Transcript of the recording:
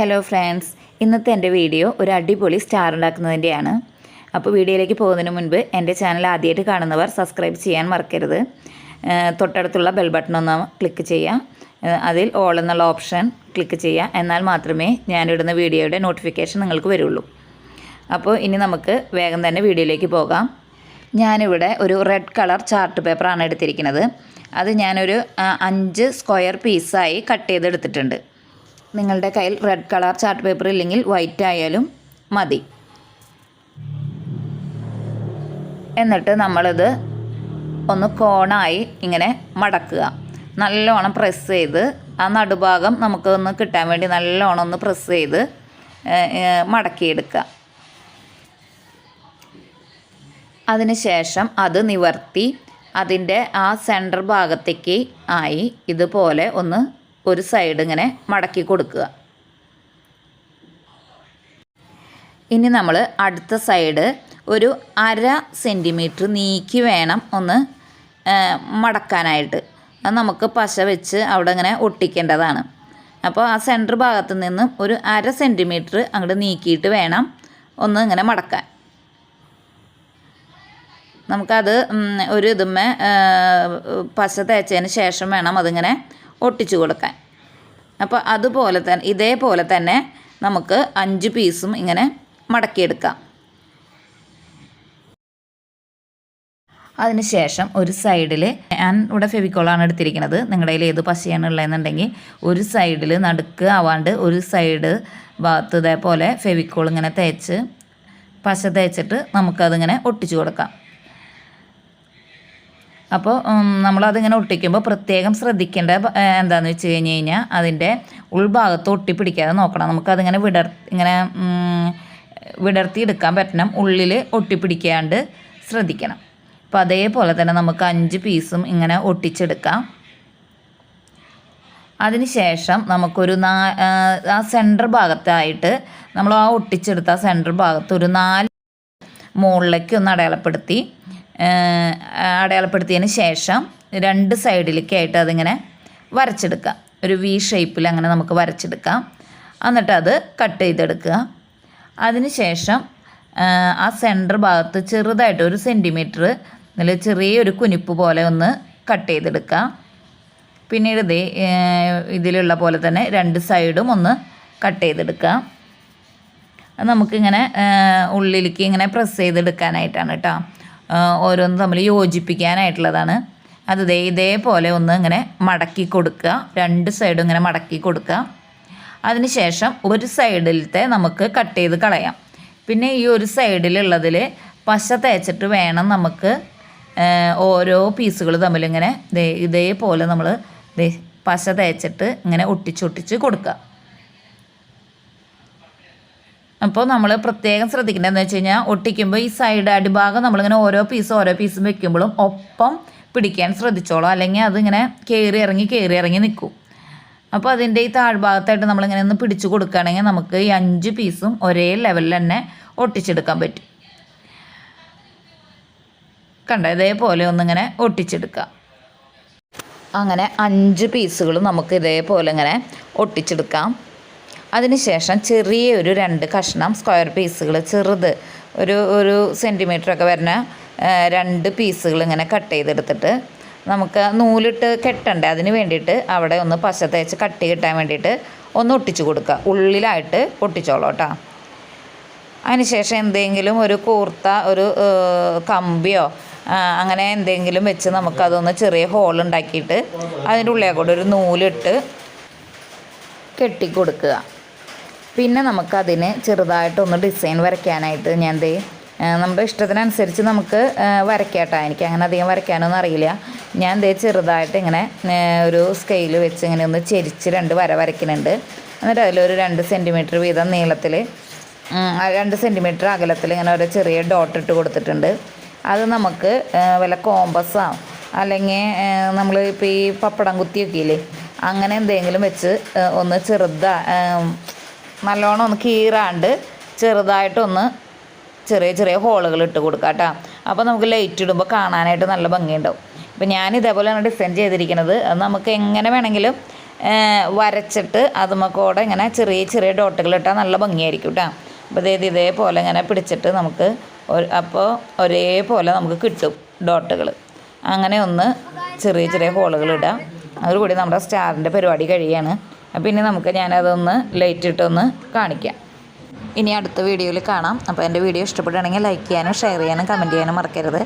Hello friends ഇന്നത്തെ എന്റെ video ഒരു അടിപൊളി സ്റ്റാർ ഉണ്ടാക്കുന്നതിന്റെയാണ്. അപ്പോൾ വീഡിയോയിലേക്ക് പോകുന്നതിന് മുൻപ് എന്റെ ചാനൽ ആദ്യമായിട്ട് കാണുന്നവർ സബ്സ്ക്രൈബ് ചെയ്യാൻ മറക്കരുത്. തൊട്ടടുത്തുള്ള ബെൽ ബട്ടൺ ഒന്ന് ക്ലിക്ക് ചെയ്യുക. അതിൽ ഓൾ എന്നുള്ള ഓപ്ഷൻ ക്ലിക്ക് ചെയ്യുക. എന്നാൽ മാത്രമേ ഞാനിടുന്ന വീഡിയോയുടെ നോട്ടിഫിക്കേഷൻ നിങ്ങൾക്ക് വരുള്ളൂ. അപ്പോൾ ഇനി നമുക്ക് വേഗം തന്നെ വീഡിയോയിലേക്ക് പോകാം. ഞാനിവിടെ ഒരു റെഡ് കളർ ചാർട്ട് പേപ്പറാണ് എടുത്തിരിക്കുന്നത്. അത് ഞാനൊരു അഞ്ച് സ്ക്വയർ പീസായി കട്ട് ചെയ്തെടുത്തിട്ടുണ്ട്. നിങ്ങളുടെ കയ്യിൽ റെഡ് കളർ ചാർട്ട് പേപ്പർ ഇല്ലെങ്കിൽ വൈറ്റ് ആയാലും മതി. എന്നിട്ട് നമ്മളിത് ഒന്ന് കോണായി ഇങ്ങനെ മടക്കുക. നല്ലോണം പ്രസ് ചെയ്ത് ആ നടുഭാഗം നമുക്ക് ഒന്ന് കിട്ടാൻ വേണ്ടി നല്ലോണം ഒന്ന് പ്രസ് ചെയ്ത് മടക്കിയെടുക്കുക. അതിനുശേഷം അത് നിവർത്തി അതിന്റെ ആ സെന്റർ ഭാഗത്തേക്ക് ആയി ഇതുപോലെ ഒന്ന് ഒരു സൈഡ് ഇങ്ങനെ മടക്കി കൊടുക്കുക. ഇനി നമ്മൾ അടുത്ത സൈഡ് ഒരു അര സെന്റിമീറ്റർ നീക്കി വേണം ഒന്ന് മടക്കാനായിട്ട്. അത് നമുക്ക് പശ വെച്ച് അവിടെ ഇങ്ങനെ ഒട്ടിക്കേണ്ടതാണ്. അപ്പോൾ ആ സെന്റർ ഭാഗത്ത് നിന്നും ഒരു അര സെന്റിമീറ്റർ അങ്ങോട്ട് നീക്കിയിട്ട് വേണം ഒന്ന് ഇങ്ങനെ മടക്കാൻ. നമുക്കത് ഒരു ഇതുമ്മേ പശ തേച്ചതിന് ശേഷം വേണം അതിങ്ങനെ ഒട്ടിച്ചു കൊടുക്കാൻ. അപ്പോൾ അതുപോലെ തന്നെ ഇതേപോലെ തന്നെ നമുക്ക് അഞ്ച് പീസും ഇങ്ങനെ മടക്കിയെടുക്കാം. അതിനുശേഷം ഒരു സൈഡിൽ ഞാൻ ഇവിടെ ഫെവിക്കോളാണ് എടുത്തിരിക്കുന്നത്. നിങ്ങളുടെ കയ്യിൽ ഏത് പശയാണ് ഉള്ളതെന്നുണ്ടെങ്കിൽ ഒരു സൈഡിൽ നടുക്ക് ആവാണ്ട് ഒരു സൈഡ് ഭാഗത്ത് ഇതേപോലെ ഫെവിക്കോൾ ഇങ്ങനെ തേച്ച് പശ തേച്ചിട്ട് നമുക്കതിങ്ങനെ ഒട്ടിച്ചു കൊടുക്കാം. അപ്പോൾ നമ്മളതിങ്ങനെ ഒട്ടിക്കുമ്പോൾ പ്രത്യേകം ശ്രദ്ധിക്കേണ്ട എന്താണെന്ന് വെച്ച് കഴിഞ്ഞ് കഴിഞ്ഞാൽ അതിന്റെ ഉൾഭാഗത്ത് ഒട്ടിപ്പിടിക്കാതെ നോക്കണം. നമുക്കതിങ്ങനെ വിടർ ഇങ്ങനെ വിടർത്തിയെടുക്കാൻ പറ്റണം. ഉള്ളിൽ ഒട്ടിപ്പിടിക്കാണ്ട് ശ്രദ്ധിക്കണം. അപ്പോൾ അതേപോലെ തന്നെ നമുക്ക് അഞ്ച് പീസും ഇങ്ങനെ ഒട്ടിച്ചെടുക്കാം. അതിനുശേഷം നമുക്കൊരു നാ ആ, സെന്റർ ഭാഗത്തായിട്ട് നമ്മൾ ആ ഒട്ടിച്ചെടുത്ത ആ സെന്റർ ഭാഗത്ത് ഒരു നാല് മുകളിലേക്ക് ഒന്ന് അടയാളപ്പെടുത്തി. അടയാളപ്പെടുത്തിയതിന് ശേഷം രണ്ട് സൈഡിലേക്കായിട്ട് അതിങ്ങനെ വരച്ചെടുക്കുക ഒരു വി ഷേപ്പിൽ അങ്ങനെ നമുക്ക് വരച്ചെടുക്കാം. എന്നിട്ട് അത് കട്ട് ചെയ്തെടുക്കുക. അതിന് ശേഷം ആ സെന്റർ ഭാഗത്ത് ചെറുതായിട്ട് ഒരു സെന്റിമീറ്റർ നല്ല ചെറിയൊരു കുനിപ്പ് പോലെ ഒന്ന് കട്ട് ചെയ്തെടുക്കുക. പിന്നീട് ഇതേ ഇതിലുള്ള പോലെ തന്നെ രണ്ട് സൈഡും ഒന്ന് കട്ട് ചെയ്തെടുക്കുക. നമുക്കിങ്ങനെ ഉള്ളിലേക്ക് ഇങ്ങനെ പ്രസ് ചെയ്തെടുക്കാനായിട്ടാണ് കേട്ടോ ഓരോന്ന് തമ്മിൽ യോജിപ്പിക്കാനായിട്ടുള്ളതാണ്. അത് ഇതേ ഇതേപോലെ ഒന്ന് ഇങ്ങനെ മടക്കി കൊടുക്കുക. രണ്ട് സൈഡും ഇങ്ങനെ മടക്കി കൊടുക്കുക. അതിനുശേഷം ഒരു സൈഡിലത്തെ നമുക്ക് കട്ട് ചെയ്ത് കളയാം. പിന്നെ ഈ ഒരു സൈഡിലുള്ളതിൽ പശ തേച്ചിട്ട് വേണം നമുക്ക് ഓരോ പീസുകൾ തമ്മിലിങ്ങനെ ഇതേപോലെ നമ്മൾ പശ തേച്ചിട്ട് ഇങ്ങനെ ഒട്ടിച്ചൊട്ടിച്ച് കൊടുക്കുക. അപ്പോൾ നമ്മൾ പ്രത്യേകം ശ്രദ്ധിക്കേണ്ടതെന്ന് വെച്ച് കഴിഞ്ഞാൽ ഒട്ടിക്കുമ്പോൾ ഈ സൈഡ് അടിഭാഗം നമ്മളിങ്ങനെ ഓരോ പീസും ഓരോ പീസും വെക്കുമ്പോഴും ഒപ്പം പിടിക്കാൻ ശ്രദ്ധിച്ചോളൂ. അല്ലെങ്കിൽ അതിങ്ങനെ കയറി ഇറങ്ങി കയറി ഇറങ്ങി നിൽക്കും. അപ്പോൾ അതിന്റെ ഈ താഴ്ഭാഗത്തായിട്ട് നമ്മളിങ്ങനെ ഒന്ന് പിടിച്ചു കൊടുക്കുകയാണെങ്കിൽ നമുക്ക് ഈ അഞ്ച് പീസും ഒരേ ലെവലിൽ തന്നെ ഒട്ടിച്ചെടുക്കാൻ പറ്റും. കണ്ട? ഇതേപോലെ ഒന്നിങ്ങനെ ഒട്ടിച്ചെടുക്കുക. അങ്ങനെ അഞ്ച് പീസുകളും നമുക്ക് ഇതേപോലെ ഇങ്ങനെ ഒട്ടിച്ചെടുക്കാം. അതിനുശേഷം ചെറിയ ഒരു രണ്ട് കഷ്ണം സ്ക്വയർ പീസുകൾ ചെറുത് ഒരു ഒരു സെന്റിമീറ്ററൊക്കെ വരുന്ന രണ്ട് പീസുകൾ ഇങ്ങനെ കട്ട് ചെയ്തെടുത്തിട്ട് നമുക്ക് നൂലിട്ട് കെട്ടണ്ടേ? അതിന് വേണ്ടിയിട്ട് അവിടെ ഒന്ന് പശ തേച്ച് കട്ടി കിട്ടാൻ വേണ്ടിയിട്ട് ഒന്ന് ഒട്ടിച്ചു കൊടുക്കുക. ഉള്ളിലായിട്ട് ഒട്ടിച്ചോളൂ കേട്ടോ. അതിനുശേഷം എന്തെങ്കിലും ഒരു കൂർത്ത ഒരു കമ്പിയോ അങ്ങനെ എന്തെങ്കിലും വെച്ച് നമുക്കതൊന്ന് ചെറിയ ഹോൾ ഉണ്ടാക്കിയിട്ട് അതിന്റെ ഉള്ളിൽ കൂടെ ഒരു നൂലിട്ട് കെട്ടിക്കൊടുക്കുക. പിന്നെ നമുക്കതിന് ചെറുതായിട്ടൊന്ന് ഡിസൈൻ വരയ്ക്കാനായിട്ട് ഞാൻ ദേ നമ്മുടെ ഇഷ്ടത്തിനനുസരിച്ച് നമുക്ക് വരയ്ക്കാട്ടോ. എനിക്ക് അങ്ങനെ അധികം വരയ്ക്കാനൊന്നും അറിയില്ല. ഞാൻ ദേ ചെറുതായിട്ട് ഇങ്ങനെ ഒരു സ്കെയിൽ വെച്ച് ഇങ്ങനെ ഒന്ന് ചെരിച്ച് രണ്ട് വര വരയ്ക്കുന്നുണ്ട്. എന്നിട്ട് അതിലൊരു രണ്ട് സെന്റിമീറ്റർ വീതം നീളത്തിൽ രണ്ട് സെന്റിമീറ്റർ അകലത്തിൽ ഇങ്ങനെ ഒരു ചെറിയ ഡോട്ട് ഇട്ട് കൊടുത്തിട്ടുണ്ട്. അത് നമുക്ക് വല്ല കോമ്പസോ അല്ലെങ്കിൽ നമ്മൾ ഇപ്പോൾ ഈ പപ്പടം കുത്തിയൊക്കെ ഇല്ലേ അങ്ങനെ എന്തെങ്കിലും വെച്ച് ഒന്ന് ചെറുതാ നല്ലോണം ഒന്ന് കീറാണ്ട് ചെറുതായിട്ടൊന്ന് ചെറിയ ചെറിയ ഹോളുകൾ ഇട്ട് കൊടുക്കാം കേട്ടോ. അപ്പോൾ നമുക്ക് ലൈറ്റ് ഇടുമ്പോൾ കാണാനായിട്ട് നല്ല ഭംഗിയുണ്ടാവും. അപ്പോൾ ഞാൻ ഇതേപോലെയാണ് ഡിസൈൻ ചെയ്തിരിക്കുന്നത്. അത് നമുക്ക് എങ്ങനെ വേണമെങ്കിലും വരച്ചിട്ട് അതുമൊക്കെ ഇങ്ങനെ ചെറിയ ചെറിയ ഡോട്ടുകൾ ഇട്ടാൽ നല്ല ഭംഗിയായിരിക്കും കേട്ടോ. അപ്പോൾ ഇതേ ഇതേപോലെ ഇങ്ങനെ പിടിച്ചിട്ട് നമുക്ക് അപ്പോൾ ഒരേപോലെ നമുക്ക് കിട്ടും ഡോട്ടുകൾ അങ്ങനെ ഒന്ന് ചെറിയ ചെറിയ ഹോളുകൾ ഇടാം അതോടുകൂടി നമ്മുടെ സ്റ്റാറിന്റെ പരിപാടി കഴിയാണ്. അപ്പോൾ ഇനി നമുക്ക് ഞാനതൊന്ന് ലൈറ്റ് ഇട്ടൊന്ന് കാണിക്കാം. ഇനി അടുത്ത വീഡിയോയിൽ കാണാം. അപ്പോൾ എന്റെ വീഡിയോ ഇഷ്ടപ്പെടുകയാണെങ്കിൽ ലൈക്ക് ചെയ്യാനും ഷെയർ ചെയ്യാനും കമന്റ് ചെയ്യാനും മറക്കരുത്.